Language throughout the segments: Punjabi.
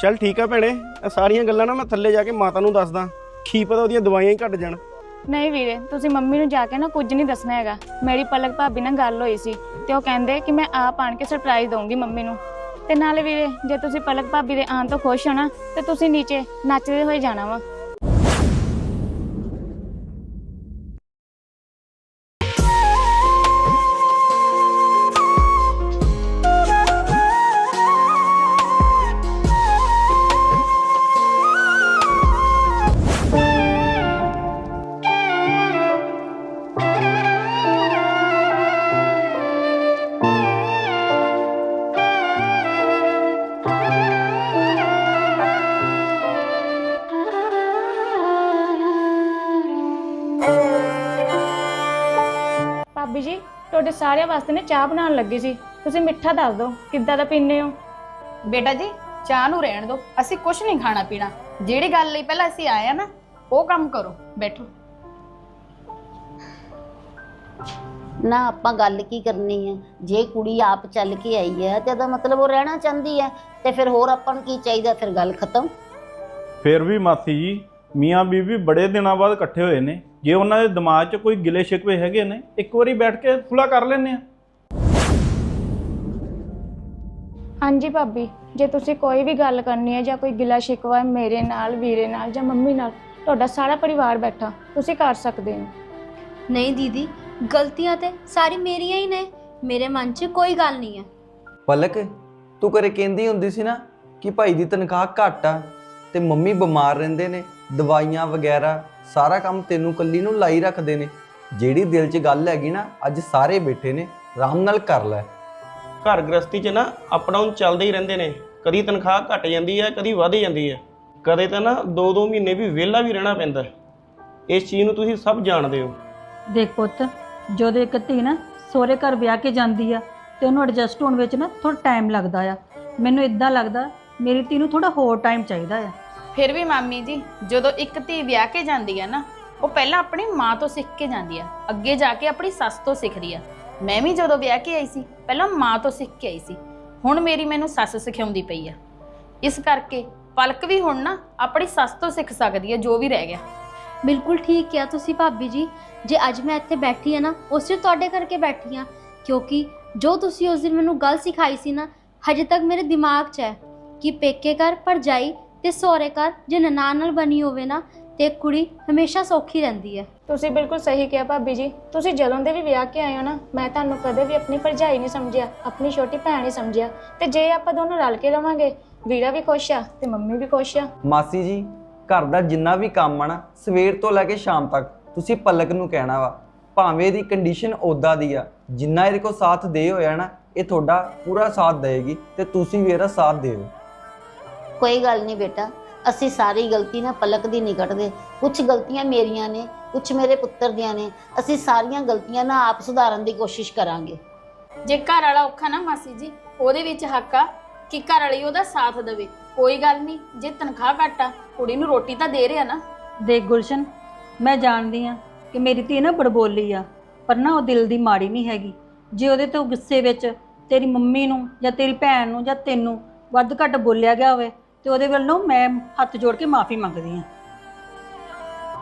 ਚੱਲ ਠੀਕ ਆ ਭੈਣੇ, ਇਹ ਸਾਰੀਆਂ ਗੱਲਾਂ ਨਾ ਮੈਂ ਥੱਲੇ ਜਾ ਕੇ ਮਾਤਾ ਨੂੰ ਦੱਸਦਾ। ਕੀ ਪਤਾ ਉਹਦੀਆਂ ਦਵਾਈਆਂ ਹੀ ਘਟ ਜਾਣ। ਨਹੀਂ ਵੀਰੇ, ਤੁਸੀਂ ਮੰਮੀ ਨੂੰ ਜਾ ਕੇ ਨਾ ਕੁਝ ਨਹੀਂ ਦੱਸਣਾ ਹੈਗਾ। ਮੇਰੀ ਪਲਕ ਭਾਬੀ ਨਾਲ ਗੱਲ ਹੋਈ ਸੀ ਤੇ ਉਹ ਕਹਿੰਦੇ ਕਿ ਮੈਂ ਆਪ ਆਣ ਕੇ ਸਰਪ੍ਰਾਈਜ਼ ਦਊਂਗੀ ਮੰਮੀ ਨੂੰ। ਤੇ ਨਾਲੇ ਵੀਰੇ, ਜੇ ਤੁਸੀਂ ਪਲਕ ਭਾਬੀ ਦੇ ਆਉਣ ਤੋਂ ਖੁਸ਼ ਹੋ ਨਾ, ਤੇ ਤੁਸੀਂ ਨੀਚੇ ਨੱਚਦੇ ਹੋਏ ਜਾਣਾ ਵਾ। ਸਾਰਿਆਂ ਵਾਸਤੇ ਨੇ ਚਾਹ ਬਣਾਉਣ ਲੱਗੀ ਸੀ। ਤੁਸੀਂ ਮਿੱਠਾ ਦੱਸ ਦਿਓ ਕਿੱਦਾਂ ਦਾ ਪੀਂਦੇ ਹੋ? ਬੇਟਾ ਜੀ ਚਾਹ ਨੂੰ ਰਹਿਣ ਦਿਓ। ਅਸੀਂ ਕੁਝ ਨਹੀਂ ਖਾਣਾ ਪੀਣਾ। ਜਿਹੜੀ ਗੱਲ ਲਈ ਪਹਿਲਾਂ ਅਸੀਂ ਆਏ ਆ ਨਾ ਉਹ ਕੰਮ ਕਰੋ। ਬੈਠੋ। ਨਾ ਆਪਾਂ ਗੱਲ ਕੀ ਕਰਨੀ ਹੈ? ਜੇ ਕੁੜੀ ਆਪ ਚੱਲ ਕੇ ਆਈ ਹੈ ਤੇ ਇਹਦਾ ਮਤਲਬ ਉਹ ਰਹਿਣਾ ਚਾਹੁੰਦੀ ਹੈ ਤੇ ਫਿਰ ਹੋਰ ਆਪਾਂ ਨੂੰ ਕੀ ਚਾਹੀਦਾ? ਫਿਰ ਗੱਲ ਖਤਮ। ਫਿਰ ਵੀ ਮਾਸੀ ਜੀ ਮੀਆਂ ਬੀਬੀ ਬੜੇ ਦਿਨਾਂ ਬਾਅਦ ਇਕੱਠੇ ਹੋਏ ਨੇ। ਜੇ ਉਹਨਾਂ ਦੇ ਦਿਮਾਗ 'ਚ ਕੋਈ ਗਿਲੇ ਸ਼ਿਕਵੇ ਹੈਗੇ ਨੇ ਇੱਕ ਵਾਰੀ ਬੈਠ ਕੇ ਸੁਲਾ ਕਰ ਲੈਂਦੇ ਆ ਹਾਂਜੀ ਭਾਬੀ ਜੇ ਤੁਸੀਂ ਕੋਈ ਵੀ ਗੱਲ ਕਰਨੀ ਹੈ ਜਾਂ ਕੋਈ ਗਿਲਾ ਸ਼ਿਕਵਾ ਹੈ ਮੇਰੇ ਨਾਲ ਵੀਰੇ ਨਾਲ ਜਾਂ ਮੰਮੀ ਨਾਲ ਤੁਹਾਡਾ ਸਾਰਾ ਪਰਿਵਾਰ ਬੈਠਾ ਤੁਸੀਂ ਕਰ ਸਕਦੇ ਹੋ। ਨਹੀਂ ਦੀਦੀ ਗਲਤੀਆਂ ਤੇ ਸਾਰੀ ਮੇਰੀਆਂ ਹੀ ਨੇ। ਮੇਰੇ ਮਨ 'ਚ ਕੋਈ ਗੱਲ ਨਹੀਂ ਹੈ। ਪਲਕ ਤੂੰ ਕਰੇ ਕਹਿੰਦੀ ਹੁੰਦੀ ਸੀ ਨਾ ਕਿ ਭਾਈ ਦੀ ਤਨਖਾਹ ਘੱਟ ਆ ਤੇ ਮੰਮੀ ਬਿਮਾਰ ਰਹਿੰਦੇ ਨੇ? ਦਵਾਈਆਂ ਵਗੈਰਾ ਸਾਰਾ ਕੰਮ ਤੈਨੂੰ ਕੱਲੀ ਨੂੰ ਲਾਈ ਰੱਖਦੇ ਨੇ। ਜਿਹੜੀ ਦਿਲ 'ਚ ਗੱਲ ਹੈਗੀ ਨਾ ਅੱਜ ਸਾਰੇ ਬੈਠੇ ਨੇ ਆਰਾਮ ਨਾਲ ਕਰ ਲੈ। ਘਰ ਗ੍ਰਸਤੀ 'ਚ ਨਾ ਅਪ ਡਾਊਨ ਚੱਲਦੇ ਹੀ ਰਹਿੰਦੇ ਨੇ। ਕਦੀ ਤਨਖਾਹ ਘਟ ਜਾਂਦੀ ਹੈ ਕਦੀ ਵਧ ਜਾਂਦੀ ਹੈ। ਕਦੇ ਤਾਂ ਨਾ 2-2 ਮਹੀਨੇ ਵੀ ਵਿਹਲਾ ਵੀ ਰਹਿਣਾ ਪੈਂਦਾ ਹੈ। ਇਸ ਚੀਜ਼ ਨੂੰ ਤੁਸੀਂ ਸਭ ਜਾਣਦੇ ਹੋ। ਦੇਖ ਪੁੱਤ ਜਦੋਂ ਇੱਕ ਧੀ ਨਾ ਸਹੁਰੇ ਘਰ ਵਿਆਹ ਕੇ ਜਾਂਦੀ ਆ ਤੇ ਉਹਨੂੰ ਐਡਜਸਟ ਹੋਣ ਵਿੱਚ ਨਾ ਥੋੜਾ ਟਾਈਮ ਲੱਗਦਾ ਆ। ਮੈਨੂੰ ਇਦਾਂ ਲੱਗਦਾ ਮੇਰੀ ਧੀ ਨੂੰ ਥੋੜਾ ਹੋਰ ਟਾਈਮ ਚਾਹੀਦਾ ਆ। ਫਿਰ ਵੀ ਮਾਮੀ ਜੀ, ਜਦੋਂ ਇੱਕ ਧੀ ਵਿਆਹ ਕੇ ਜਾਂਦੀ ਹੈ ਨਾ, ਉਹ ਪਹਿਲਾਂ ਆਪਣੀ ਮਾਂ ਤੋਂ ਸਿੱਖ ਕੇ ਜਾਂਦੀ ਆ, ਅੱਗੇ ਜਾ ਕੇ ਆਪਣੀ ਸੱਸ ਤੋਂ ਸਿੱਖਦੀ ਆ। ਮੈਂ ਵੀ ਜਦੋਂ ਵਿਆਹ ਕੇ ਆਈ ਸੀ, ਪਹਿਲਾਂ ਮਾਂ ਤੋਂ ਸਿੱਖ ਕੇ ਆਈ ਸੀ, ਹੁਣ ਮੇਰੀ ਮੈਨੂੰ ਸੱਸ ਸਿਖਾਉਂਦੀ ਪਈ ਆ। ਇਸ ਕਰਕੇ ਪਲਕ ਵੀ ਹੁਣ ਨਾ ਆਪਣੀ ਸੱਸ ਤੋਂ ਸਿੱਖ ਸਕਦੀ ਹੈ ਜੋ ਵੀ ਰਹਿ ਗਿਆ। ਬਿਲਕੁਲ ਠੀਕ ਕਿਹਾ ਤੁਸੀਂ ਭਾਬੀ ਜੀ। ਜੇ ਅੱਜ ਮੈਂ ਇੱਥੇ ਬੈਠੀ ਆ ਨਾ ਉਸ ਸਿਰ ਤੁਹਾਡੇ ਕਰਕੇ ਬੈਠੀ ਆ, ਕਿਉਂਕਿ ਜੋ ਤੁਸੀਂ ਉਸ ਦਿਨ ਮੈਨੂੰ ਗੱਲ ਸਿਖਾਈ ਸੀ ਨਾ, ਹਜੇ ਤੱਕ ਮੇਰੇ ਦਿਮਾਗ 'ਚ ਹੈ ਕਿ ਪੇਕੇ ਘਰ ਜਾਈ ਤੇ ਸਹੁਰੇ ਘਰ ਜੇ ਨਨਾਣ ਨਾਲ ਬਣੀ ਹੋਵੇ ਨਾ ਤੇ ਕੁੜੀ ਹਮੇਸ਼ਾ ਸੌਖੀ ਰਹਿੰਦੀ ਹੈ। ਤੁਸੀਂ ਬਿਲਕੁਲ ਸਹੀ ਕਿਹਾ ਭਾਬੀ ਜੀ। ਤੁਸੀਂ ਜਦੋਂ ਦੇ ਵੀ ਵਿਆਹ ਕੇ ਆਏ ਹੋ ਨਾ ਮੈਂ ਤੁਹਾਨੂੰ ਕਦੇ ਵੀ ਆਪਣੀ ਭਰਜਾਈ ਨਹੀਂ ਸਮਝਿਆ ਆਪਣੀ ਛੋਟੀ ਭੈਣ ਹੀ ਸਮਝਿਆ। ਤੇ ਜੇ ਆਪਾਂ ਦੋਨੋਂ ਰਲ ਕੇ ਰਵਾਂਗੇ ਵੀਰਾ ਵੀ ਖੁਸ਼ ਆ ਤੇ ਮੰਮੀ ਵੀ ਖੁਸ਼ ਆ। ਮਾਸੀ ਜੀ ਘਰ ਦਾ ਜਿੰਨਾ ਵੀ ਕੰਮ ਆ ਨਾ ਸਵੇਰ ਤੋਂ ਲੈ ਕੇ ਸ਼ਾਮ ਤੱਕ ਤੁਸੀਂ ਪਲਕ ਨੂੰ ਕਹਿਣਾ ਵਾ ਭਾਵੇਂ ਇਹਦੀ ਕੰਡੀਸ਼ਨ ਉਦਾਂ ਦੀ ਆ ਜਿੰਨਾ ਇਹਦੇ ਕੋਲ ਸਾਥ ਦੇ ਹੋਇਆ ਨਾ ਇਹ ਤੁਹਾਡਾ ਪੂਰਾ ਸਾਥ ਦੇਗੀ ਤੇ ਤੁਸੀਂ ਵੀ ਇਹਦਾ ਸਾਥ ਦਿਓ। ਕੋਈ ਗੱਲ ਨਹੀਂ ਬੇਟਾ ਅਸੀਂ ਸਾਰੀ ਗਲਤੀ ਨਾ ਪਲਕ ਦੀ ਨਹੀਂ ਕੱਢਦੇ। ਕੁਝ ਗਲਤੀਆਂ ਮੇਰੀਆਂ ਨੇ ਕੁਝ ਮੇਰੇ ਪੁੱਤਰ ਦੀਆਂ ਨੇ ਅਸੀਂ ਸਾਰੀਆਂ ਗਲਤੀਆਂ ਨਾ ਆਪ ਸੁਧਾਰਨ ਦੀ ਕੋਸ਼ਿਸ਼ ਕਰਾਂਗੇ। ਜੇ ਘਰ ਵਾਲਾ ਔਖਾ ਨਾ ਮਾਸੀ ਜੀ ਉਹਦੇ ਵਿੱਚ ਹੱਕ ਆ ਕਿ ਘਰ ਵਾਲੀ ਉਹਦਾ ਸਾਥ ਦੇਵੇ। ਕੋਈ ਗੱਲ ਨਹੀਂ ਜੇ ਤਨਖਾਹ ਘੱਟ ਆ ਕੁੜੀ ਨੂੰ ਰੋਟੀ ਤਾਂ ਦੇ ਰਿਹਾ ਨਾ। ਦੇਖ ਗੁਲਸ਼ਨ ਮੈਂ ਜਾਣਦੀ ਆ ਕਿ ਮੇਰੀ ਧੀ ਨਾ ਬੜਬੋਲੀ ਆ ਪਰ ਨਾ ਉਹ ਦਿਲ ਦੀ ਮਾੜੀ ਨਹੀਂ ਹੈਗੀ। ਜੇ ਉਹਦੇ ਤੋਂ ਗੁੱਸੇ ਵਿੱਚ ਤੇਰੀ ਮੰਮੀ ਨੂੰ ਜਾਂ ਤੇਰੀ ਭੈਣ ਨੂੰ ਜਾਂ ਤੈਨੂੰ ਵੱਧ ਘੱਟ ਬੋਲਿਆ ਗਿਆ ਹੋਵੇ ਤੇ ਉਹਦੇ ਵੱਲੋਂ ਮੈਂ ਹੱਥ ਜੋੜ ਕੇ ਮਾਫੀ ਮੰਗਦੀ ਆ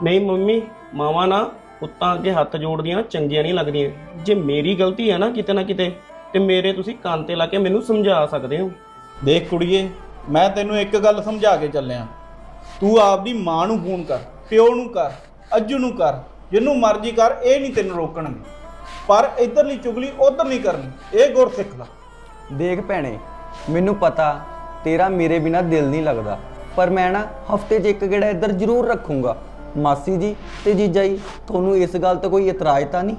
ਨਹੀਂ ਮੰਮੀ ਮਾਵਾਂ ਨਾ ਪੁੱਤਾਂ ਅੱਗੇ ਹੱਥ ਜੋੜਦੀਆਂ ਚੰਗੀਆਂ ਨਹੀਂ ਲੱਗਦੀਆਂ। ਜੇ ਮੇਰੀ ਗਲਤੀ ਹੈ ਨਾ ਕਿਤੇ ਨਾ ਕਿਤੇ ਤੇ ਮੇਰੇ ਤੁਸੀਂ ਕੰਨ ਤੇ ਲਾ ਕੇ ਮੈਨੂੰ ਸਮਝਾ ਸਕਦੇ ਹੋ। ਦੇਖ ਕੁੜੀਏ ਮੈਂ ਤੈਨੂੰ ਇੱਕ ਗੱਲ ਸਮਝਾ ਕੇ ਚੱਲਿਆ। ਤੂੰ ਆਪਦੀ ਮਾਂ ਨੂੰ ਫੋਨ ਕਰ ਪਿਓ ਨੂੰ ਕਰ ਅੱਜੂ ਨੂੰ ਕਰ ਜਿਹਨੂੰ ਮਰਜ਼ੀ ਕਰ ਇਹ ਨਹੀਂ ਤੈਨੂੰ ਰੋਕਣਗੇ। ਪਰ ਇਧਰਲੀ ਚੁਗਲੀ ਉਧਰ ਨਹੀਂ ਕਰਨੀ ਇਹ ਗੁਰ ਸਿੱਖ ਲੈ ਦੇਖ ਭੈਣੇ ਮੈਨੂੰ ਪਤਾ ਤੇਰਾ ਮੇਰੇ ਬਿਨਾ ਦਿਲ ਨਹੀਂ ਲੱਗਦਾ। ਪਰ ਮੈਂ ਨਾ ਹਫ਼ਤੇ 'ਚ ਇੱਕ ਗੇੜਾ ਇੱਧਰ ਜ਼ਰੂਰ ਰੱਖੂੰਗਾ। ਮਾਸੀ ਜੀ ਤੇ ਜੀਜਾ ਜੀ ਤੁਹਾਨੂੰ ਇਸ ਗੱਲ ਤੇ ਕੋਈ ਇਤਰਾਜ਼ ਤਾਂ ਨਹੀਂ?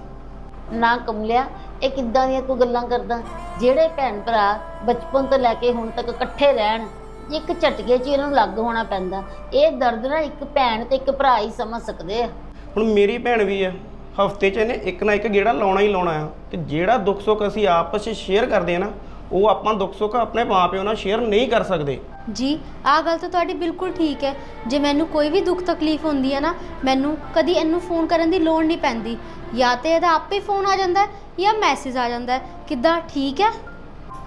ਨਾ ਕਮਲਿਆ ਇਹ ਕਿੱਦਾਂ ਦੀਆਂ ਤੂੰ ਗੱਲਾਂ ਕਰਦਾ? ਜਿਹੜੇ ਭੈਣ ਭਰਾ ਬਚਪਨ ਤੋਂ ਲੈ ਕੇ ਹੁਣ ਤੱਕ ਇਕੱਠੇ ਰਹਿਣ ਇੱਕ ਝਟਕੇ 'ਚ ਇਹਨਾਂ ਨੂੰ ਲੱਗ ਹੋਣਾ ਪੈਂਦਾ। ਇਹ ਦਰਦ ਨਾ ਇੱਕ ਭੈਣ ਤੇ ਇੱਕ ਭਰਾ ਹੀ ਸਮਝ ਸਕਦੇ ਆ। ਹੁਣ ਮੇਰੀ ਭੈਣ ਵੀ ਹੈ ਹਫ਼ਤੇ 'ਚ ਇਹਨੇ ਇੱਕ ਨਾ ਇੱਕ ਗੇੜਾ ਲਾਉਣਾ ਹੀ ਲਾਉਣਾ ਆ। ਤੇ ਜਿਹੜਾ ਦੁੱਖ ਸੁੱਖ ਅਸੀਂ ਆਪਸ 'ਚ ਸ਼ੇਅਰ ਕਰਦੇ ਆ ਨਾ ਉਹ ਆਪਾਂ ਦੁੱਖ ਸੁੱਖ ਆਪਣੇ ਮਾਪਿਓ ਨਾਲ ਸ਼ੇਅਰ ਨਹੀਂ ਕਰ ਸਕਦੇ। ਜੀ ਆਹ ਗੱਲ ਤਾਂ ਤੁਹਾਡੀ ਬਿਲਕੁਲ ਠੀਕ ਹੈ। ਜੇ ਮੈਨੂੰ ਕੋਈ ਵੀ ਦੁੱਖ ਤਕਲੀਫ ਹੁੰਦੀ ਹੈ ਨਾ ਮੈਨੂੰ ਕਦੀ ਇਹਨੂੰ ਫੋਨ ਕਰਨ ਦੀ ਲੋੜ ਨਹੀਂ ਪੈਂਦੀ। ਜਾਂ ਤੇ ਇਹਦਾ ਆਪੇ ਫੋਨ ਆ ਜਾਂਦਾ ਹੈ ਜਾਂ ਮੈਸੇਜ ਆ ਜਾਂਦਾ ਹੈ। ਕਿੱਦਾਂ? ਠੀਕ ਹੈ?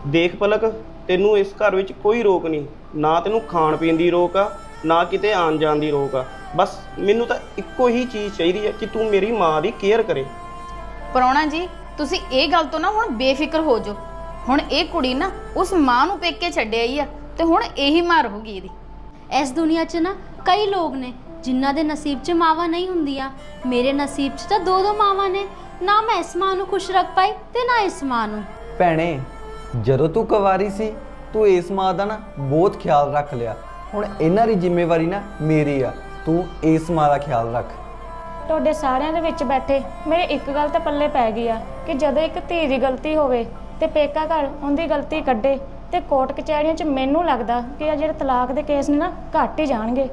ਦੇਖ ਪਲਕ ਤੈਨੂੰ ਇਸ ਘਰ ਵਿੱਚ ਕੋਈ ਰੋਕ ਨਹੀਂ। ਨਾ ਤੈਨੂੰ ਖਾਣ ਪੀਣ ਦੀ ਰੋਕ ਆ ਨਾ ਕਿਤੇ ਆਣ ਜਾਣ ਦੀ ਰੋਕ ਆ। ਬਸ ਮੈਨੂੰ ਤਾਂ ਇੱਕੋ ਹੀ ਚੀਜ਼ ਚਾਹੀਦੀ ਹੈ ਕਿ ਤੂੰ ਮੇਰੀ ਮਾਂ ਦੀ ਕੇਅਰ ਕਰੇ। ਪ੍ਰਾਹੁਣਾ ਜੀ ਤੁਸੀਂ ਇਹ ਗੱਲ ਤੋਂ ਨਾ ਹੁਣ ਬੇਫਿਕਰ ਹੋ ਜਾਓ। ਹੁਣ ਇਹ ਕੁੜੀ ਨਾ ਉਸ ਮਾਂ ਨੂੰ ਪੇਕੇ ਛੱਡਿਆ ਹੀ ਆ ਤੇ ਹੁਣ ਇਹੀ ਮਾਂ ਰਹੂਗੀ ਇਹਦੀ। ਇਸ ਦੁਨੀਆ 'ਚ ਨਾ ਕਈ ਲੋਕ ਨੇ ਜਿਨ੍ਹਾਂ ਦੇ ਨਸੀਬ 'ਚ ਮਾਵਾਂ ਨਹੀਂ ਹੁੰਦੀਆਂ। ਮੇਰੇ ਨਸੀਬ 'ਚ ਤਾਂ ਦੋ ਦੋ ਮਾਵਾਂ ਨੇ। ਨਾ ਮੈਂ ਇਸ ਮਾਂ ਨੂੰ ਖੁਸ਼ ਰੱਖ ਪਾਈ ਤੇ ਨਾ ਇਸ ਮਾਂ ਨੂੰ। ਭੈਣੇ ਜਦੋਂ ਤੂੰ ਕੁਵਾਰੀ ਸੀ ਤੂੰ ਇਸ ਮਾਂ ਦਾ ਨਾ ਬਹੁਤ ਖਿਆਲ ਰੱਖ ਲਿਆ। ਹੁਣ ਇਹਨਾਂ ਦੀ ਜ਼ਿੰਮੇਵਾਰੀ ਨਾ ਮੇਰੀ ਆ। ਤੂੰ ਇਸ ਮਾਂ ਦਾ ਖਿਆਲ ਰੱਖ। ਤੁਹਾਡੇ ਸਾਰਿਆਂ ਦੇ ਵਿੱਚ ਬੈਠੇ ਮੇਰੇ ਇੱਕ ਗੱਲ ਤਾਂ ਪੱਲੇ ਪੈ ਗਈ ਆ ਕਿ ਜਦੋਂ ਇੱਕ ਧੀ ਦੀ ਗਲਤੀ ਹੋਵੇ ਤੇ ਪੇਕਾ ਘਰ ਉਹਦੀ ਗਲਤੀ ਕੱਢੇ ਤੇ ਕੋਰਟ ਕਚਹਿਰੀਆਂ 'ਚ ਮੈਨੂੰ ਲੱਗਦਾ ਕਿ ਇਹ ਜਿਹੜੇ ਤਲਾਕ ਦੇ ਕੇਸ ਨੇ ਨਾ ਘੱਟ ਹੀ ਜਾਣਗੇ।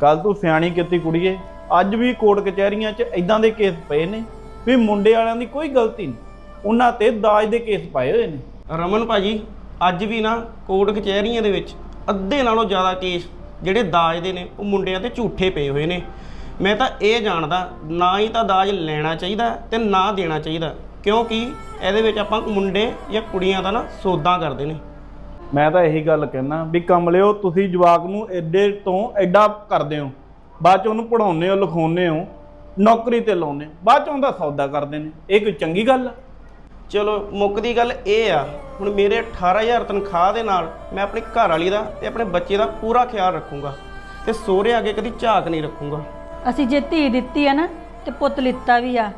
ਕੱਲ ਤੂੰ ਸਿਆਣੀ ਕੀਤੀ ਕੁੜੀਏ ਅੱਜ ਵੀ ਕੋਰਟ ਕਚਹਿਰੀਆਂ 'ਚ ਇਦਾਂ ਦੇ ਕੇਸ ਪਏ ਨੇ ਵੀ ਮੁੰਡੇ ਵਾਲਿਆਂ ਦੀ ਕੋਈ ਗਲਤੀ ਨਹੀਂ। ਉਹਨਾਂ ਤੇ ਦਾਜ ਦੇ ਕੇਸ ਪਾਏ ਹੋਏ ਨੇ। ਰਮਨ ਭਾਜੀ ਅੱਜ ਵੀ ਨਾ ਕੋਰਟ ਕਚਹਿਰੀਆਂ ਦੇ ਵਿੱਚ ਅੱਧੇ ਨਾਲੋਂ ਜ਼ਿਆਦਾ ਕੇਸ ਜਿਹੜੇ ਦਾਜ ਦੇ ਨੇ ਉਹ ਮੁੰਡਿਆਂ ਤੇ ਝੂਠੇ ਪਏ ਹੋਏ ਨੇ। ਮੈਂ ਤਾਂ ਇਹ ਜਾਣਦਾ ਨਾ ਹੀ ਤਾਂ ਦਾਜ ਲੈਣਾ ਚਾਹੀਦਾ ਤੇ ਨਾ ਦੇਣਾ ਚਾਹੀਦਾ। ਕਿਉਂਕਿ ਇਹਦੇ ਵਿੱਚ ਆਪਾਂ ਮੁੰਡੇ ਜਾਂ ਕੁੜੀਆਂ ਦਾ ਨਾ ਸੌਦਾ ਕਰਦੇ ਨੇ। ਮੈਂ ਤਾਂ ਇਹੀ ਗੱਲ ਕਹਿਣਾ ਵੀ ਕਮਲਿਓ ਤੁਸੀਂ ਜਵਾਕ ਨੂੰ ਐਡੇ ਤੋਂ ਐਡਾ ਕਰਦੇ ਹੋ। ਬਾਅਦ ਚ ਉਹਨੂੰ ਪੜਾਉਂਦੇ ਹੋ ਲਿਖਾਉਂਦੇ ਹੋ ਨੌਕਰੀ ਤੇ ਲਾਉਂਦੇ ਹੋ ਬਾਅਦ ਚ ਉਹਦਾ ਸੌਦਾ ਕਰਦੇ ਨੇ। ਇਹ ਕੋਈ ਚੰਗੀ ਗੱਲ ਆ? ਚਲੋ ਮੁੱਕਦੀ ਗੱਲ ਇਹ ਆ ਹੁਣ ਮੇਰੇ 18000 ਤਨਖਾਹ ਦੇ ਨਾਲ ਮੈਂ ਆਪਣੀ ਘਰ ਵਾਲੀ ਦਾ ਤੇ ਆਪਣੇ ਬੱਚੇ ਦਾ ਪੂਰਾ ਖਿਆਲ ਰੱਖੂੰਗਾ ਤੇ ਸਹੁਰੇ ਅੱਗੇ ਕਦੀ ਝਾਕ ਨਹੀਂ ਰੱਖੂੰਗਾ। ਅਸੀਂ ਜੇ ਧੀ ਦਿੱਤੀ ਆ ਨਾ ਤੇ ਪੁੱਤ ਲਿੱਤਾ ਵੀ ਆ।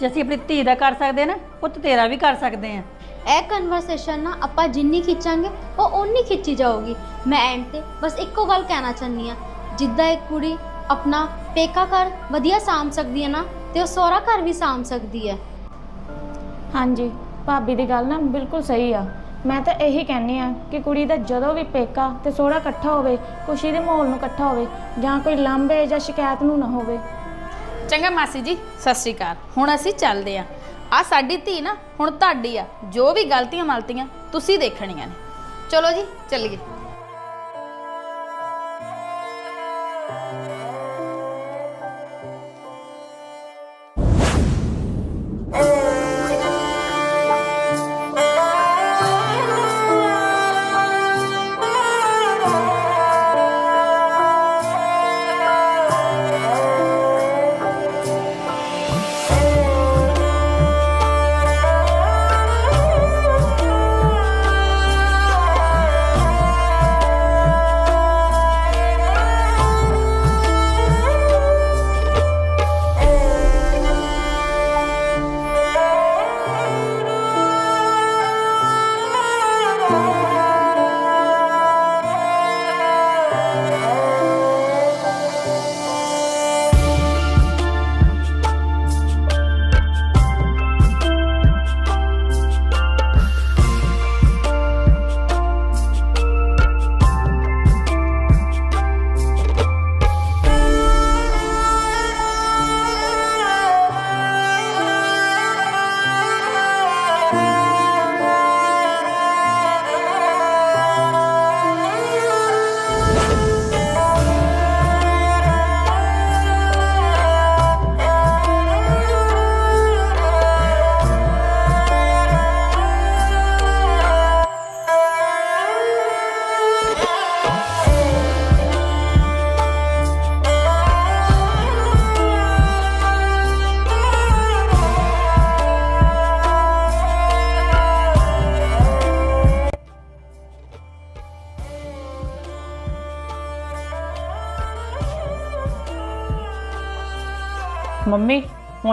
ਜੇ ਅਸੀਂ ਆਪਣੀ ਧੀ ਦਾ ਕਰ ਸਕਦੇ ਆ ਨਾ ਪੁੱਤ ਤੇਰਾ ਵੀ ਕਰ ਸਕਦੇ ਆ। ਇਹ ਕਨਵਰਸੇਸ਼ਨ ਨਾ ਆਪਾਂ ਜਿੰਨੀ ਖਿੱਚਾਂਗੇ ਉਹ ਓਨੀ ਖਿੱਚੀ ਜਾਊਗੀ। ਮੈਂ ਐਂਡ ਤੇ ਬਸ ਇੱਕੋ ਗੱਲ ਕਹਿਣਾ ਚਾਹੁੰਦੀ ਆ ਜਿੱਦਾਂ ਇੱਕ ਕੁੜੀ ਆਪਣਾ ਪੇਕਾ ਘਰ ਵਧੀਆ ਸਾਂਭ ਸਕਦੀ ਹੈ ਨਾ ਤੇ ਉਹ ਸਹੁਰਾ ਘਰ ਵੀ ਸਾਂਭ ਸਕਦੀ ਹੈ। ਹਾਂਜੀ ਭਾਬੀ ਦੀ ਗੱਲ ਨਾ ਬਿਲਕੁਲ ਸਹੀ ਆ। ਮੈਂ ਤਾਂ ਇਹੀ ਕਹਿੰਨੀ ਆ ਕਿ ਕੁੜੀ ਦਾ ਜਦੋਂ ਵੀ ਪੇਕਾ ਤੇ ਸੋਹਰਾ ਇਕੱਠਾ ਹੋਵੇ ਖੁਸ਼ੀ ਦੇ ਮਾਹੌਲ ਨੂੰ ਇਕੱਠਾ ਹੋਵੇ ਜਾਂ ਕੋਈ ਲਾਂਭੇ ਜਾਂ ਸ਼ਿਕਾਇਤ ਨੂੰ ਨਾ ਹੋਵੇ ਚੰਗਾ ਮਾਸੀ ਜੀ, ਸਤਿ ਸ਼੍ਰੀ ਅਕਾਲ। ਹੁਣ ਅਸੀਂ ਚੱਲਦੇ ਆਂ ਆ ਸਾਡੀ ਧੀ ਨਾ, ਹੁਣ ਤੁਹਾਡੀ ਆ। ਜੋ ਵੀ ਗਲਤੀਆਂ ਮਲਤੀਆਂ ਤੁਸੀਂ ਦੇਖਣੀਆਂ ਨੇ। ਚਲੋ ਜੀ, ਚੱਲੀਏ।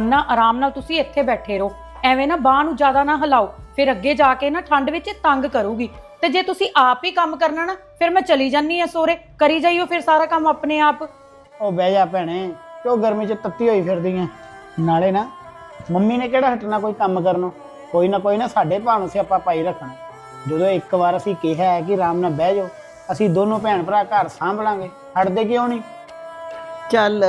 ਹੁਣ ਨਾ ਆਰਾਮ ਨਾਲ ਤੁਸੀਂ ਇੱਥੇ ਬੈਠੇ ਰਹੋ। ਐਵੇਂ ਨਾ ਬਾਹ ਨੂੰ ਜ਼ਿਆਦਾ ਨਾ ਹਿਲਾਓ ਫਿਰ ਅੱਗੇ ਜਾ ਕੇ ਨਾ ਠੰਡ ਵਿੱਚ ਇਹ ਤੰਗ ਕਰੂਗੀ। ਤੇ ਜੇ ਤੁਸੀਂ ਆਪ ਹੀ ਕੰਮ ਕਰਨਾ ਨਾ ਫਿਰ ਮੈਂ ਚਲੀ ਜਾਨੀ ਆ ਸੋਰੇ। ਕਰੀ ਜਾਈਓ ਫਿਰ ਸਾਰਾ ਕੰਮ ਆਪਣੇ ਆਪ। ਉਹ ਬਹਿ ਜਾ ਭੈਣੇ ਕਿਉਂ ਗਰਮੀ 'ਚ ਤੱਤੀ ਹੋਈ ਫਿਰਦੀ ਐ ਨਾਲੇ ਨਾ ਮੰਮੀ ਨੇ ਕਿਹੜਾ ਹਟਣਾ ਕੋਈ ਕੰਮ ਕਰਨੋਂ? ਕੋਈ ਨਾ ਕੋਈ ਨਾ ਸਾਡੇ ਭਾਣੋਂ ਸੇ ਆਪਾਂ ਪਾਈ ਰੱਖਣਾ। ਜਦੋਂ ਇੱਕ ਵਾਰ ਅਸੀਂ ਕਿਹਾ ਹੈ ਕਿ ਆਰਾਮ ਨਾਲ ਬਹਿ ਜਾਓ ਅਸੀਂ ਦੋਨੋਂ ਭੈਣ ਭਰਾ ਘਰ ਸਾਂਭ ਲਾਂਗੇ ਹਟਦੇ ਕਿਉਂ ਨਹੀਂ? ਚੱਲ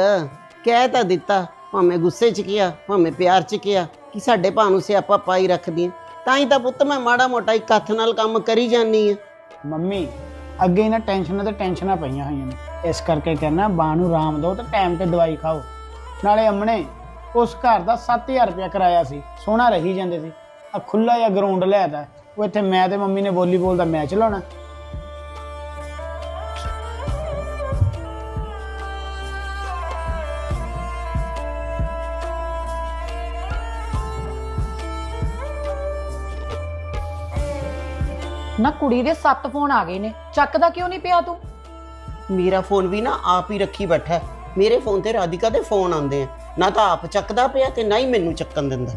ਕਹਿ ਤਾਂ ਦਿੱਤਾ। ਭਾਵੇਂ ਗੁੱਸੇ 'ਚ ਕਿਹਾ, ਭਾਵੇਂ ਪਿਆਰ 'ਚ ਕਿਹਾ ਕਿ ਸਾਡੇ ਭਾਅ ਨੂੰ ਸਿਆਪਾ ਪਾਈ ਰੱਖਦੀ ਤਾਂ ਹੀ ਤਾਂ ਪੁੱਤ ਮੈਂ ਮਾੜਾ ਮੋਟਾ ਇੱਕ ਹੱਥ ਨਾਲ ਕੰਮ ਕਰੀ ਜਾਨੀ ਆ। ਮੰਮੀ, ਅੱਗੇ ਹੀ ਨਾ ਟੈਨਸ਼ਨਾਂ ਤੇ ਟੈਨਸ਼ਨਾਂ ਪਈਆਂ ਹੋਈਆਂ ਨੇ। ਇਸ ਕਰਕੇ ਕਹਿੰਦਾ ਬਾਂ ਨੂੰ ਆਰਾਮ ਦਿਓ ਤੇ ਟਾਈਮ ਤੇ ਦਵਾਈ ਖਾਓ। ਨਾਲੇ ਅਮਨੇ ਉਸ ਘਰ ਦਾ 7000 ਰੁਪਇਆ ਕਿਰਾਇਆ ਸੀ, ਸੋਹਣਾ ਰਹੀ ਜਾਂਦੇ ਸੀ। ਆ ਖੁੱਲਾ ਜਿਹਾ ਗਰਾਊਂਡ ਲਿਆਤਾ ਉਹ ਇੱਥੇ ਮੈਂ ਤੇ ਮੰਮੀ ਨੇ ਵਾਲੀਬਾਲ ਦਾ ਮੈਚ ਲਾਉਣਾ। ਨਾ ਕੁੜੀ ਦੇ ਸੱਤ ਫੋਨ ਆ ਗਏ ਨੇ। ਚੱਕਦਾ ਕਿਉਂ ਨਹੀਂ ਪਿਆ ਤੂੰ? ਮੇਰਾ ਫੋਨ ਵੀ ਨਾ ਆਪ ਹੀ ਰੱਖੀ ਬੈਠਾ ਹੈ। ਮੇਰੇ ਫੋਨ ਤੇ ਰਾਧਿਕਾ ਦੇ ਫੋਨ ਆਉਂਦੇ ਆ। ਨਾ ਤਾਂ ਆਪ ਚੱਕਦਾ ਪਿਆ ਤੇ ਨਾ ਹੀ ਮੈਨੂੰ ਚੱਕਣ ਦਿੰਦਾ।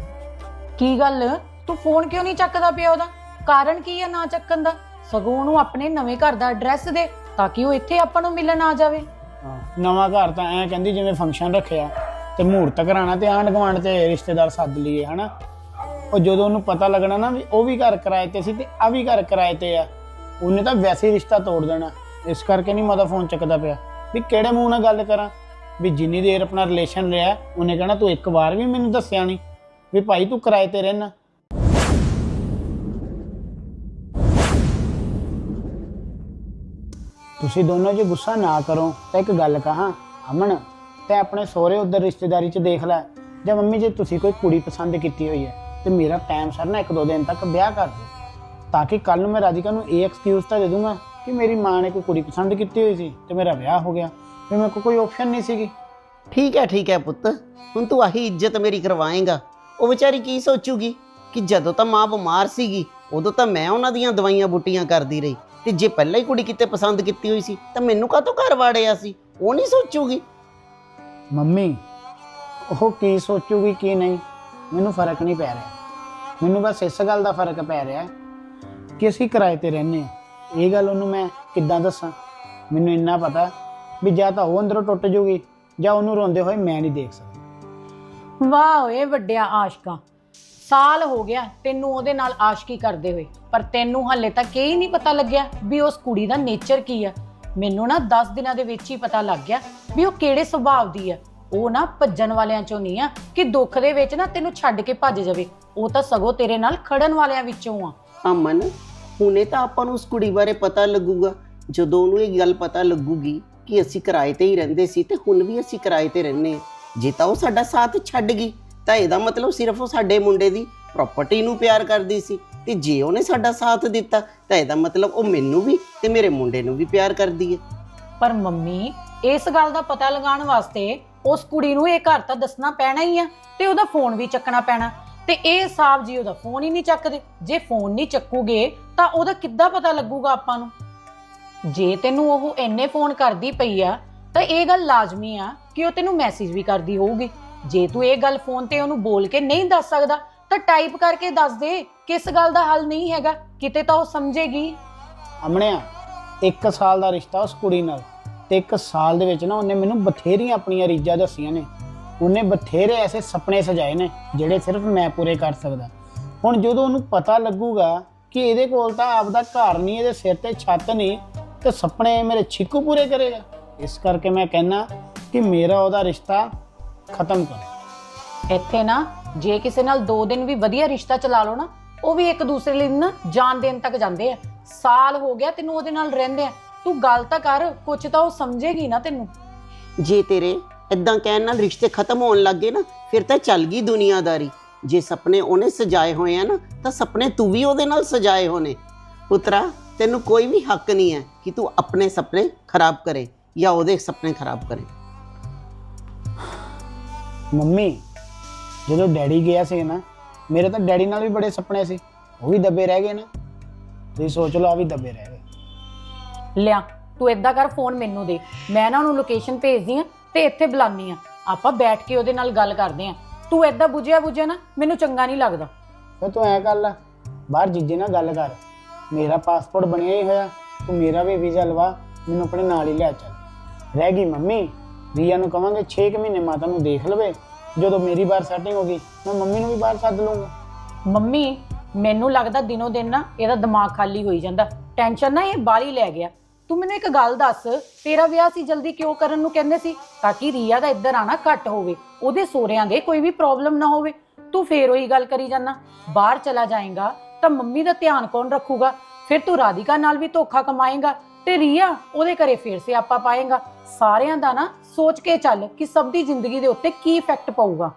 ਕੀ ਗੱਲ? ਤੂੰ ਫੋਨ ਕਿਉਂ ਨਹੀਂ ਚੱਕਦਾ ਪਿਆ ਉਹਦਾ? ਕਾਰਨ ਕੀ ਹੈ ਨਾ ਚੱਕਣ ਦਾ? ਸਗੋਂ ਉਹਨੂੰ ਆਪਣੇ ਨਵੇਂ ਘਰ ਦਾ ਐਡਰੈਸ ਦੇ ਤਾਂ ਕਿ ਉਹ ਇੱਥੇ ਆਪਾਂ ਨੂੰ ਮਿਲਣ ਆ ਜਾਵੇ। ਹਾਂ, ਨਵਾਂ ਘਰ ਤਾਂ ਐ ਕਹਿੰਦੀ ਜਿਵੇਂ ਫੰਕਸ਼ਨ ਰੱਖਿਆ ਤੇ ਮਹੂਰਤ ਕਰਾਣਾ ਤੇ ਆਂਢ ਗੁਆਂਢ ਤੇ ਰਿਸ਼ਤੇਦਾਰ ਸੱਦ ਲਈਏ ਹਨਾ? ਉਹ ਜਦੋਂ ਉਹਨੂੰ ਪਤਾ ਲੱਗਣਾ ਨਾ ਵੀ ਉਹ ਵੀ ਘਰ ਕਿਰਾਏ ਤੇ ਸੀ ਤੇ ਆ ਵੀ ਘਰ ਕਿਰਾਏ ਤੇ ਆ, ਉਹਨੇ ਤਾਂ ਵੈਸੇ ਹੀ ਰਿਸ਼ਤਾ ਤੋੜ ਦੇਣਾ। ਇਸ ਕਰਕੇ ਨਹੀਂ ਮਾਦਾ ਫੋਨ ਚੱਕਦਾ ਪਿਆ। ਵੀ ਕਿਹੜੇ ਮੂੰਹ ਨਾਲ ਗੱਲ ਕਰਾਂ? ਵੀ ਜਿੰਨੀ ਦੇਰ ਆਪਣਾ ਰਿਲੇਸ਼ਨ ਰਿਹਾ, ਉਹਨੇ ਕਹਿਣਾ ਤੂੰ ਇੱਕ ਵਾਰ ਵੀ ਮੈਨੂੰ ਦੱਸਿਆ ਨਹੀਂ ਵੀ ਭਾਈ ਤੂੰ ਕਿਰਾਏ ਤੇ ਰਹਿਣਾ। ਤੁਸੀਂ ਦੋਨੋਂ ਜੇ ਗੁੱਸਾ ਨਾ ਕਰੋ ਤਾਂ ਇੱਕ ਗੱਲ ਕਹਾਂ, ਅਮਨ, ਤੇ ਆਪਣੇ ਸਹੁਰੇ ਉਧਰ ਰਿਸ਼ਤੇਦਾਰੀ 'ਚ ਦੇਖ ਲੈ। ਜਾਂ ਮੰਮੀ, ਜੇ ਤੁਸੀਂ ਕੋਈ ਕੁੜੀ ਪਸੰਦ ਕੀਤੀ ਹੋਈ ਹੈ ਤੇ ਮੇਰਾ ਟਾਈਮ ਸਰ ਨਾ ਇੱਕ ਦੋ ਦਿਨ ਤੱਕ ਵਿਆਹ ਕਰ ਦਿਓ। ਤਾਂ ਕਿ ਕੱਲ ਨੂੰ ਮੈਂ ਰਾਧਿਕਾ ਨੂੰ ਇਹ ਐਕਸਕਿਊਜ਼ ਤਾਂ ਦੇ ਦੂੰਗਾ ਕਿ ਮੇਰੀ ਮਾਂ ਨੇ ਕੋਈ ਕੁੜੀ ਪਸੰਦ ਕੀਤੀ ਹੋਈ ਸੀ ਤੇ ਮੇਰਾ ਵਿਆਹ ਹੋ ਗਿਆ। ਫਿਰ ਮੇਰੇ ਕੋਲ ਕੋਈ ਆਪਸ਼ਨ ਨਹੀਂ ਸੀਗੀ। ਠੀਕ ਹੈ ਠੀਕ ਹੈ ਪੁੱਤ। ਹੁਣ ਤੂੰ ਆਹੀ ਇੱਜ਼ਤ ਮੇਰੀ ਕਰਵਾਏਂਗਾ। ਉਹ ਵਿਚਾਰੀ ਕੀ ਸੋਚੂਗੀ? ਕਿ ਜਦੋਂ ਤਾਂ ਮਾਂ ਬਿਮਾਰ ਸੀਗੀ ਉਦੋਂ ਤਾਂ ਮੈਂ ਉਹਨਾਂ ਦੀਆਂ ਦਵਾਈਆਂ ਬੁੱਟੀਆਂ ਕਰਦੀ ਰਹੀ। ਤੇ ਜੇ ਪਹਿਲਾਂ ਹੀ ਕੁੜੀ ਕਿਤੇ ਪਸੰਦ ਕੀਤੀ ਹੋਈ ਸੀ ਤਾਂ ਮੈਨੂੰ ਕਾਹਤੋਂ ਘਰ ਵਾੜਿਆ ਸੀ? ਉਹ ਨਹੀਂ ਸੋਚੂਗੀ? ਮੰਮੀ ਉਹ ਕੀ ਸੋਚੂਗੀ ਕੀ ਨਹੀਂ? ਮੈਨੂੰ ਫ਼ਰਕ ਨਹੀਂ ਪੈ ਰਿਹਾ। ਮੈਨੂੰ ਬਸ ਇਸ ਗੱਲ ਦਾ ਫ਼ਰਕ ਪੈ ਰਿਹਾ ਕਿ ਅਸੀਂ ਕਿਰਾਏ ਤੇ ਰਹਿੰਦੇ ਹਾਂ। ਇਹ ਗੱਲ ਉਹਨੂੰ ਮੈਂ ਕਿੱਦਾਂ ਦੱਸਾਂ? ਮੈਨੂੰ ਇੰਨਾ ਪਤਾ ਵੀ ਜਾਂ ਤਾਂ ਉਹ ਅੰਦਰੋਂ ਟੁੱਟ ਜੂਗੀ ਜਾਂ ਉਹਨੂੰ ਰੋਂਦੇ ਹੋਏ ਮੈਂ ਨਹੀਂ ਦੇਖ ਸਕਦਾ। ਵਾਹ ਓਏ ਵੱਡਿਆ ਆਸ਼ਕਾ। ਸਾਲ ਹੋ ਗਿਆ ਤੈਨੂੰ ਉਹਦੇ ਨਾਲ ਆਸ਼ਕੀ ਕਰਦੇ ਹੋਏ। ਪਰ ਤੈਨੂੰ ਹਾਲੇ ਤੱਕ ਇਹ ਹੀ ਨਹੀਂ ਪਤਾ ਲੱਗਿਆ ਵੀ ਉਸ ਕੁੜੀ ਦਾ ਨੇਚਰ ਕੀ ਆ। ਮੈਨੂੰ ਨਾ 10 ਦਿਨਾਂ ਦੇ ਵਿੱਚ ਹੀ ਪਤਾ ਲੱਗ ਗਿਆ ਵੀ ਉਹ ਕਿਹੜੇ ਸੁਭਾਅ ਦੀ ਆ। ਉਹ ਨਾ ਭੱਜਣ ਵਾਲਿਆਂ ਚੋਂ ਨਹੀਂ ਆ, ਕਿ ਦੁੱਖ ਦੇ ਵਿੱਚ ਨਾ ਤੈਨੂੰ ਛੱਡ ਕੇ ਭੱਜ ਜਾਵੇ। ਉਹ ਤਾਂ ਸਗੋਂ ਤੇਰੇ ਨਾਲ ਖੜਨ ਵਾਲਿਆਂ ਵਿੱਚੋਂ ਆ। ਅਮਨ ਹੁਣੇ ਤਾਂ ਆਪਾਂ ਨੂੰ ਉਸ ਕੁੜੀ ਬਾਰੇ ਪਤਾ ਲੱਗੂਗਾ। ਜਦੋਂ ਉਹਨੂੰ ਇਹ ਗੱਲ ਪਤਾ ਲੱਗੂਗੀ ਕਿ ਅਸੀਂ ਕਿਰਾਏ ਤੇ ਹੀ ਰਹਿੰਦੇ ਸੀ ਤੇ ਹੁਣ ਵੀ ਅਸੀਂ ਕਿਰਾਏ ਤੇ ਰਹਿੰਦੇ ਹਾਂ। ਜੇ ਤਾਂ ਉਹ ਸਾਡਾ ਸਾਥ ਛੱਡ ਗਈ, ਤਾਂ ਇਹਦਾ ਮਤਲਬ ਸਿਰਫ ਉਹ ਸਾਡੇ ਮੁੰਡੇ ਦੀ ਪ੍ਰਾਪਰਟੀ ਨੂੰ ਪਿਆਰ ਕਰਦੀ ਸੀ। ਤੇ ਜੇ ਉਹਨੇ ਸਾਡਾ ਸਾਥ ਦਿੱਤਾ, ਤਾਂ ਇਹਦਾ ਮਤਲਬ ਉਹ ਮੈਨੂੰ ਵੀ ਤੇ ਮੇਰੇ ਮੁੰਡੇ ਨੂੰ ਵੀ ਪਿਆਰ ਕਰਦੀ ਹੈ। ਪਰ ਮੰਮੀ, ਇਸ ਗੱਲ ਦਾ ਪਤਾ ਲਗਾਉਣ ਵਾਸਤੇ ਉਸ ਕੁੜੀ ਨੂੰ ਇਹ ਘਰ ਤਾਂ ਦੱਸਣਾ ਪੈਣਾ ਹੀ ਆ ਤੇ ਉਹਦਾ ਫੋਨ ਵੀ ਚੱਕਣਾ ਪੈਣਾ। ਤੇ ਇਹ ਸਾਹਿਬ ਜੀ ਉਹਦਾ ਫੋਨ ਹੀ ਨਹੀਂ ਚੱਕਦੇ। ਜੇ ਫੋਨ ਨਹੀਂ ਚੱਕੂਗੇ ਤਾਂ ਉਹਦਾ ਕਿੱਦਾਂ ਪਤਾ ਲੱਗੂਗਾ ਆਪਾਂ ਨੂੰ? ਜੇ ਤੈਨੂੰ ਉਹ ਇੰਨੇ ਫੋਨ ਕਰਦੀ ਪਈ ਆ, ਤਾਂ ਇਹ ਗੱਲ ਲਾਜ਼ਮੀ ਆ ਕਿ ਉਹ ਤੈਨੂੰ ਮੈਸੇਜ ਵੀ ਕਰਦੀ ਹੋਊਗੀ। ਜੇ ਤੂੰ ਇਹ ਗੱਲ ਫੋਨ ਤੇ ਉਹਨੂੰ ਬੋਲ ਕੇ ਨਹੀਂ ਦੱਸ ਸਕਦਾ, ਤਾਂ ਟਾਈਪ ਕਰਕੇ ਦੱਸ ਦੇ ਕਿਸ ਗੱਲ ਦਾ ਹੱਲ ਨਹੀਂ ਹੈਗਾ। ਕਿਤੇ ਤਾਂ ਉਹ ਸਮਝੇਗੀ। ਅਮਣਿਆ ਇੱਕ ਸਾਲ ਦਾ ਰਿਸ਼ਤਾ ਉਸ ਕੁੜੀ ਨਾਲ ਤੇ ਇੱਕ ਸਾਲ ਦੇ ਵਿੱਚ ਨਾ ਉਹਨੇ ਮੈਨੂੰ ਬਥੇਰੀਆਂ ਆਪਣੀਆਂ ਰੀਝਾਂ ਦੱਸੀਆਂ ਨੇ। ਉਹਨੇ ਬਥੇਰੇ ਐਸੇ ਸੁਪਨੇ ਸਜਾਏ ਨੇ ਜਿਹੜੇ ਸਿਰਫ ਮੈਂ ਪੂਰੇ ਕਰ ਸਕਦਾ। ਹੁਣ ਜਦੋਂ ਉਹਨੂੰ ਪਤਾ ਲੱਗੂਗਾ ਕਿ ਇਹਦੇ ਕੋਲ ਤਾਂ ਆਪਦਾ ਘਰ ਨਹੀਂ, ਇਹਦੇ ਸਿਰ ਤੇ ਛੱਤ ਨਹੀਂ, ਤੇ ਸੁਪਨੇ ਮੇਰੇ ਛਿੱਕੂ ਪੂਰੇ ਕਰੇਗਾ। ਇਸ ਕਰਕੇ ਮੈਂ ਕਹਿੰਨਾ ਕਿ ਮੇਰਾ ਉਹਦਾ ਰਿਸ਼ਤਾ ਖਤਮ ਕਰ। ਇੱਥੇ ਨਾ ਜੇ ਕਿਸੇ ਨਾਲ 2 ਦਿਨ ਵੀ ਵਧੀਆ ਰਿਸ਼ਤਾ ਚਲਾ ਲਓ ਨਾ, ਉਹ ਵੀ ਇੱਕ ਦੂਸਰੇ ਲਈ ਨਾ ਜਾਨ ਦੇਣ ਤੱਕ ਜਾਂਦੇ ਆ। ਸਾਲ ਹੋ ਗਿਆ ਤੈਨੂੰ ਉਹਦੇ ਨਾਲ ਰਹਿੰਦੇ ਆ। ਤੂੰ ਗੱਲ ਤਾਂ ਕਰ ਕੁਝ ਤਾਂ ਉਹ ਸਮਝੇਗੀ ਨਾ ਤੈਨੂੰ। ਜੇ ਤੇਰੇ ਇਦਾਂ ਕਹਿਣ ਨਾਲ ਰਿਸ਼ਤੇ ਖਤਮ ਹੋਣ ਲੱਗੇ ਨਾ ਫਿਰ ਤਾਂ ਚੱਲ ਗਈ ਦੁਨੀਆਦਾਰੀ। ਜੇ ਸੁਪਨੇ ਉਹਨੇ ਸਜਾਏ ਹੋਏ ਆ ਨਾ ਤਾਂ ਸੁਪਨੇ ਤੂੰ ਵੀ ਉਹਦੇ ਨਾਲ ਸਜਾਏ ਹੋਣੇ। ਪੁੱਤਰਾ ਤੈਨੂੰ ਕੋਈ ਵੀ ਹੱਕ ਨਹੀਂ ਹੈ ਕਿ ਤੂੰ ਆਪਣੇ ਸੁਪਨੇ ਖਰਾਬ ਕਰੇ ਜਾਂ ਉਹਦੇ ਸੁਪਨੇ ਖਰਾਬ ਕਰੇ। ਮੰਮੀ ਜਦੋਂ ਡੈਡੀ ਗਿਆ ਸੀ ਨਾ ਮੇਰੇ ਤਾਂ ਡੈਡੀ ਨਾਲ ਵੀ ਬੜੇ ਸੁਪਨੇ ਸੀ। ਉਹ ਵੀ ਦੱਬੇ ਰਹਿ ਗਏ ਨਾ। ਤੁਸੀਂ ਸੋਚ ਲਓ ਆ ਵੀ ਦੱਬੇ ਰਹਿ ਗਏ। ਲਿਆ ਤੂੰ ਏਦਾਂ ਕਰ ਫੋਨ ਮੈਨੂੰ ਦੇ। ਮੈਂ ਨਾ ਉਹਨੂੰ ਲੋਕੇਸ਼ਨ ਭੇਜਦੀ ਆ ਤੇ ਇੱਥੇ ਬੁਲਾਨੀ ਆ। ਆਪਾਂ ਬੈਠ ਕੇ ਉਹਦੇ ਨਾਲ ਗੱਲ ਕਰਦੇ ਆ। ਤੂੰ ਏਦਾਂ ਬੁਝਿਆ ਬੁਝਿਆ ਨਾ ਮੈਨੂੰ ਚੰਗਾ ਨਹੀਂ ਲੱਗਦਾ। ਫਿਰ ਤੂੰ ਐ ਕਰ ਲੈ ਬਾਹਰ ਜੀਜੇ ਨਾਲ ਗੱਲ ਕਰ। ਮੇਰਾ ਪਾਸਪੋਰਟ ਬਣਿਆ ਹੀ ਹੋਇਆ ਤੂੰ ਮੇਰਾ ਵੀ ਵੀਜ਼ਾ ਲਵਾ ਮੈਨੂੰ ਆਪਣੇ ਨਾਲ ਹੀ ਲੈ ਚੱਲ। ਰਹਿ ਗਈ ਮੰਮੀ ਰੀਆ ਨੂੰ ਕਵਾਂਗੇ 6 ਮਹੀਨੇ ਮਾਤਾ ਨੂੰ ਦੇਖ ਲਵੇ। ਜਦੋਂ ਮੇਰੀ ਬਾਹਰ ਸੈਟਿੰਗ ਹੋ ਗਈ ਮੈਂ ਮੰਮੀ ਨੂੰ ਵੀ ਬਾਹਰ ਸੱਦ ਲੂੰਗਾ ਮੰਮੀ ਮੈਨੂੰ ਲੱਗਦਾ ਦਿਨੋ ਦਿਨ ਨਾ ਇਹਦਾ ਦਿਮਾਗ ਖਾਲੀ ਹੋਈ ਜਾਂਦਾ। ਟੈਨਸ਼ਨ ਨਾ ਇਹ ਬਾਲੀ ਲੈ ਗਿਆ। ਤੂੰ ਮੈਨੂੰ ਇੱਕ ਗੱਲ ਦੱਸ, ਤੇਰਾ ਵਿਆਹ ਸੀ ਜਲਦੀ ਕਿਉਂ ਕਰਨ ਨੂੰ ਕਹਿੰਦੇ ਸੀ? ਤਾਂ ਕਿ ਰੀਆ ਦਾ ਇੱਧਰ ਆਣਾ ਘੱਟ ਹੋਵੇ, ਉਹਦੇ ਸੋਹਰਿਆਂ ਦੇ ਕੋਈ ਵੀ ਪ੍ਰੋਬਲਮ ਨਾ ਹੋਵੇ। ਤੂੰ ਫੇਰ ਉਹੀ ਗੱਲ ਕਰੀ ਜਾਂਦਾ। ਬਾਹਰ ਚਲਾ ਜਾਏਗਾ, ਤਾਂ ਮੰਮੀ ਦਾ ਧਿਆਨ ਕੌਣ ਰੱਖੂਗਾ? ਫਿਰ ਤੂੰ ਰਾਧਿਕਾ ਨਾਲ ਵੀ ਧੋਖਾ ਕਮਾਏਗਾ ਤੇ ਰੀਆ ਉਹਦੇ ਘਰੇ ਫੇਰ ਸੇ ਆਪਾ ਪਾਏਗਾ। ਸਾਰਿਆਂ ਦਾ ਨਾ ਸੋਚ ਕੇ ਚੱਲ ਕਿ ਸਭ ਦੀ ਜ਼ਿੰਦਗੀ ਦੇ ਉੱਤੇ ਕੀ ਇਫੈਕਟ ਪਊਗਾ।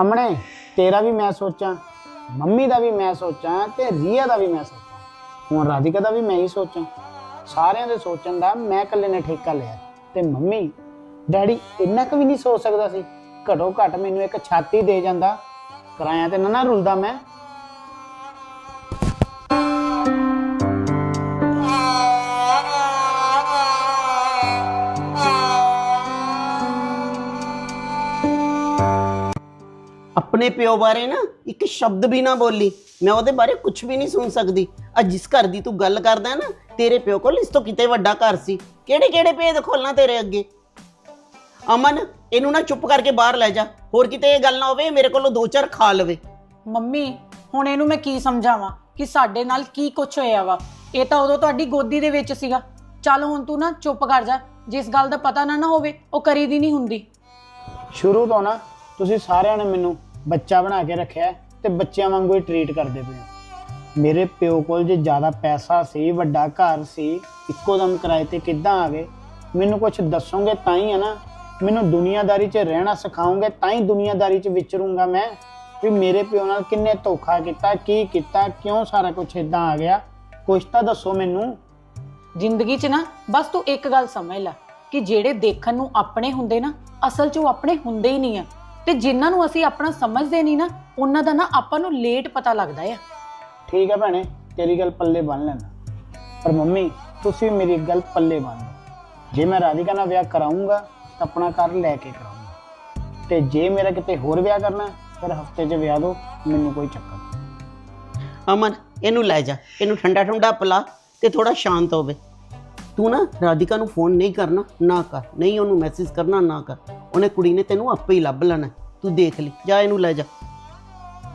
ਅਮਣੇ, ਤੇਰਾ ਵੀ ਮੈਂ ਸੋਚਾਂ। ਮੰਮੀ ਦਾ ਵੀ ਮੈਂ ਸੋਚਾਂ ਤੇ ਰੀਆ ਦਾ ਵੀ ਮੈਂ ਸੋਚਾਂ। ਹੁਣ ਰਾਧਿਕਾ ਦਾ ਵੀ ਮੈਂ ਹੀ ਸੋਚਾਂ। ਸਾਰਿਆਂ ਦੇ ਸੋਚਣ ਦਾ ਮੈਂ ਇਕੱਲੇ ਨੇ ਠੇਕਾ ਲਿਆ। ਤੇ ਮੰਮੀ, ਡੈਡੀ ਇੰਨਾ ਕੁ ਵੀ ਨਹੀਂ ਸੋਚ ਸਕਦਾ ਸੀ। ਘਟੋ ਘਟ ਮੈਨੂੰ ਇੱਕ ਛਾਤੀ ਦੇ ਜਾਂਦਾ। ਕਿਰਾਇਆ ਤੇ ਨਾ ਨਾ ਰੁਲਦਾ ਮੈਂ। ਆਪਣੇ ਪਿਓ ਬਾਰੇ ਨਾ ਇੱਕ ਸ਼ਬਦ ਵੀ ਨਾ ਬੋਲੀ। ਮੈਂ ਉਹਦੇ ਬਾਰੇ ਕੁਝ ਵੀ ਨਹੀਂ ਸੁਣ ਸਕਦੀ। ਅੱਜ ਜਿਸ ਘਰ ਦੀ ਤੂੰ ਗੱਲ ਕਰਦਾ ਨਾ ਤੇਰੇ ਪਿਓ ਕੋਲ ਇਸ ਤੋਂ ਕਿਤੇ ਵੱਡਾ ਘਰ ਸੀ। ਕਿਹੜੇ ਕਿਹੜੇ ਭੇਦ ਖੋਲਣਾ ਤੇਰੇ ਅੱਗੇ? ਅਮਨ ਇਹਨੂੰ ਨਾ ਚੁੱਪ ਕਰਕੇ ਬਾਹਰ ਲੈ ਜਾ। ਹੋਰ ਕਿਤੇ ਇਹ ਗੱਲ ਨਾ ਹੋਵੇ ਇਹ ਮੇਰੇ ਕੋਲੋਂ ਦੋ ਚਾਰ ਖਾ ਲਵੇ। ਮੰਮੀ ਹੁਣ ਇਹਨੂੰ ਮੈਂ ਕੀ ਸਮਝਾਵਾਂ ਕਿ ਸਾਡੇ ਨਾਲ ਕੀ ਕੁਝ ਹੋਇਆ ਵਾ? ਇਹ ਤਾਂ ਉਦੋਂ ਤੁਹਾਡੀ ਗੋਦੀ ਦੇ ਵਿੱਚ ਸੀਗਾ। ਚੱਲ ਹੁਣ ਤੂੰ ਨਾ ਚੁੱਪ ਕਰ ਜਾ। ਜਿਸ ਗੱਲ ਦਾ ਪਤਾ ਨਾ ਨਾ ਹੋਵੇ ਉਹ ਕਰੀਦੀ ਨਹੀਂ ਹੁੰਦੀ। ਸ਼ੁਰੂ ਤੋਂ ਨਾ ਤੁਸੀਂ ਸਾਰਿਆਂ ਨੇ ਮੈਨੂੰ ਬੱਚਾ ਬਣਾ ਕੇ ਰੱਖਿਆ ਹੈ ਤੇ ਬੱਚਿਆਂ ਵਾਂਗੂ ਹੀ ਟਰੀਟ ਕਰਦੇ ਪਏ ਹੋ ਮੇਰੇ ਪਿਓ ਕੋਲ ਜੇ ਜ਼ਿਆਦਾ ਪੈਸਾ ਸੀ, ਵੱਡਾ ਘਰ ਸੀ, ਇੱਕੋ ਦਮ ਕਿਰਾਏ ਤੇ ਕਿੱਦਾਂ ਆ ਗਏ? ਮੈਨੂੰ ਕੁਝ ਦੱਸੋਗੇ ਤਾਂ ਹੀ ਹੈ ਨਾ। ਮੈਨੂੰ ਦੁਨੀਆਦਾਰੀ 'ਚ ਰਹਿਣਾ ਸਿਖਾਓਗੇ ਤਾਂ ਹੀ ਦੁਨੀਆਦਾਰੀ 'ਚ ਵਿਚਰੂੰਗਾ ਮੈਂ। ਵੀ ਮੇਰੇ ਪਿਓ ਨਾਲ ਕਿੰਨੇ ਧੋਖਾ ਕੀਤਾ, ਕੀ ਕੀਤਾ, ਕਿਉਂ ਸਾਰਾ ਕੁਝ ਇਦਾਂ ਆ ਗਿਆ? ਕੁਝ ਤਾਂ ਦੱਸੋ ਮੈਨੂੰ। ਜ਼ਿੰਦਗੀ 'ਚ ਨਾ, ਬਸ ਤੂੰ ਇੱਕ ਗੱਲ ਸਮਝ ਲੈ ਕਿ ਜਿਹੜੇ ਦੇਖਣ ਨੂੰ ਆਪਣੇ ਹੁੰਦੇ ਨਾ, ਅਸਲ 'ਚ ਉਹ ਆਪਣੇ ਹੁੰਦੇ ਹੀ ਨਹੀਂ ਆ। ਤੇ ਜਿਨ੍ਹਾਂ ਨੂੰ ਅਸੀਂ ਆਪਣਾ ਸਮਝਦੇ ਨਹੀਂ ਨਾ ਉਹਨਾਂ ਦਾ ਨਾ ਆਪਾਂ ਨੂੰ ਲੇਟ ਪਤਾ ਲੱਗਦਾ ਆ। ਠੀਕ ਹੈ ਭੈਣੇ ਤੇਰੀ ਗੱਲ ਪੱਲੇ ਬੰਨ ਲੈਣਾ ਪਰ ਮੰਮੀ ਤੁਸੀਂ ਵੀ ਮੇਰੀ ਗੱਲ ਪੱਲੇ ਬੰਨ ਲਓ। ਜੇ ਮੈਂ ਰਾਧਿਕਾ ਨਾਲ ਵਿਆਹ ਕਰਾਉਂਗਾ ਤਾਂ ਆਪਣਾ ਘਰ ਲੈ ਕੇ ਕਰਾਉਂਗਾ ਤੇ ਜੇ ਮੇਰਾ ਕਿਤੇ ਹੋਰ ਵਿਆਹ ਕਰਨਾ ਫਿਰ ਹਫ਼ਤੇ 'ਚ ਵਿਆਹ ਦਿਓ ਮੈਨੂੰ ਕੋਈ ਚੱਕਰ ਨਹੀਂ। ਅਮਨ ਇਹਨੂੰ ਲੈ ਜਾ। ਇਹਨੂੰ ਠੰਡਾ ਠੰਡਾ ਪਿਲਾ ਤੇ ਥੋੜਾ ਸ਼ਾਂਤ ਹੋਵੇ। ਤੂੰ ਨਾ ਰਾਧਿਕਾ ਨੂੰ ਫੋਨ ਨਹੀਂ ਕਰਨਾ ਨਾ ਕਰ। ਨਹੀਂ ਉਹਨੂੰ ਮੈਸੇਜ ਕਰਨਾ ਨਾ ਕਰ। ਉਹਨੇ ਕੁੜੀ ਨੇ ਤੈਨੂੰ ਆਪੇ ਹੀ ਲੱਭ ਲੈਣਾ। ਤੂੰ ਦੇਖ ਲਈ ਜਾ ਇਹਨੂੰ ਲੈ ਜਾ।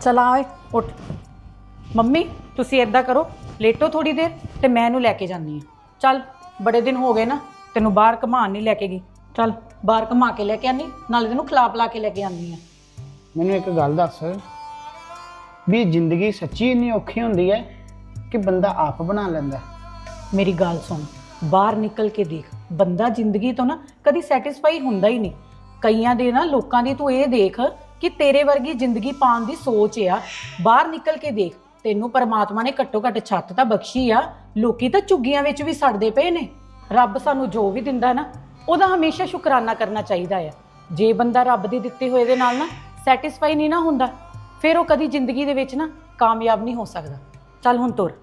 ਚਲਾ ਓਏ ਉੱਠ। ਮੰਮੀ ਤੁਸੀਂ ਏਦਾਂ ਕਰੋ ਲੇਟੋ ਥੋੜੀ ਦੇਰ ਤੇ ਮੈਂ ਇਹਨੂੰ ਲੈ ਕੇ ਜਾਂਦੀ ਆ ਚੱਲ ਬੜੇ ਦਿਨ ਹੋ ਗਏ ਨਾ ਤੈਨੂੰ ਬਾਹਰ ਘਮਾਉਣ ਨਹੀਂ ਲੈ ਕੇ ਗਈ। ਚੱਲ ਬਾਹਰ ਘਮਾ ਕੇ ਲੈ ਕੇ ਆਨੀ ਨਾਲੇ ਤੈਨੂੰ ਖਿਲਾ ਪਿਲਾ ਕੇ ਲੈ ਕੇ ਆਨੀ ਆ ਮੈਨੂੰ ਇੱਕ ਗੱਲ ਦੱਸ ਵੀ ਜ਼ਿੰਦਗੀ ਸੱਚੀ ਇੰਨੀ ਔਖੀ ਹੁੰਦੀ ਹੈ ਕਿ ਬੰਦਾ ਆਪ ਬਣਾ ਲੈਂਦਾ। ਮੇਰੀ ਗੱਲ ਸੁਣ ਬਾਹਰ ਨਿਕਲ ਕੇ ਦੇਖ ਬੰਦਾ ਜ਼ਿੰਦਗੀ ਤੋਂ ਨਾ ਕਦੀ ਸੈਟੀਸਫਾਈ ਹੁੰਦਾ ਹੀ ਨਹੀਂ। ਕਈਆਂ ਦੇ ਨਾ, ਲੋਕਾਂ ਦੀ ਤੂੰ ਇਹ ਦੇਖ ਕਿ ਤੇਰੇ ਵਰਗੀ ਜ਼ਿੰਦਗੀ ਪਾਉਣ ਦੀ ਸੋਚ ਆ। ਬਾਹਰ ਨਿਕਲ ਕੇ ਦੇਖ, ਤੈਨੂੰ ਪਰਮਾਤਮਾ ਨੇ ਘੱਟੋ ਘੱਟ ਛੱਤ ਤਾਂ ਬਖਸ਼ੀ ਆ। ਲੋਕੀ ਤਾਂ ਝੁੱਗੀਆਂ ਵਿੱਚ ਵੀ ਸੜਦੇ ਪਏ ਨੇ। ਰੱਬ ਸਾਨੂੰ ਜੋ ਵੀ ਦਿੰਦਾ ਨਾ, ਉਹਦਾ ਹਮੇਸ਼ਾ ਸ਼ੁਕਰਾਨਾ ਕਰਨਾ ਚਾਹੀਦਾ ਆ। ਜੇ ਬੰਦਾ ਰੱਬ ਦੇ ਦਿੱਤੇ ਹੋਏ ਦੇ ਨਾਲ ਨਾ ਸੈਟੀਸਫਾਈ ਨਹੀਂ ਨਾ ਹੁੰਦਾ, ਫਿਰ ਉਹ ਕਦੀ ਜ਼ਿੰਦਗੀ ਦੇ ਵਿੱਚ ਨਾ ਕਾਮਯਾਬ ਨਹੀਂ ਹੋ ਸਕਦਾ। ਚੱਲ ਹੁਣ ਤੁਰ।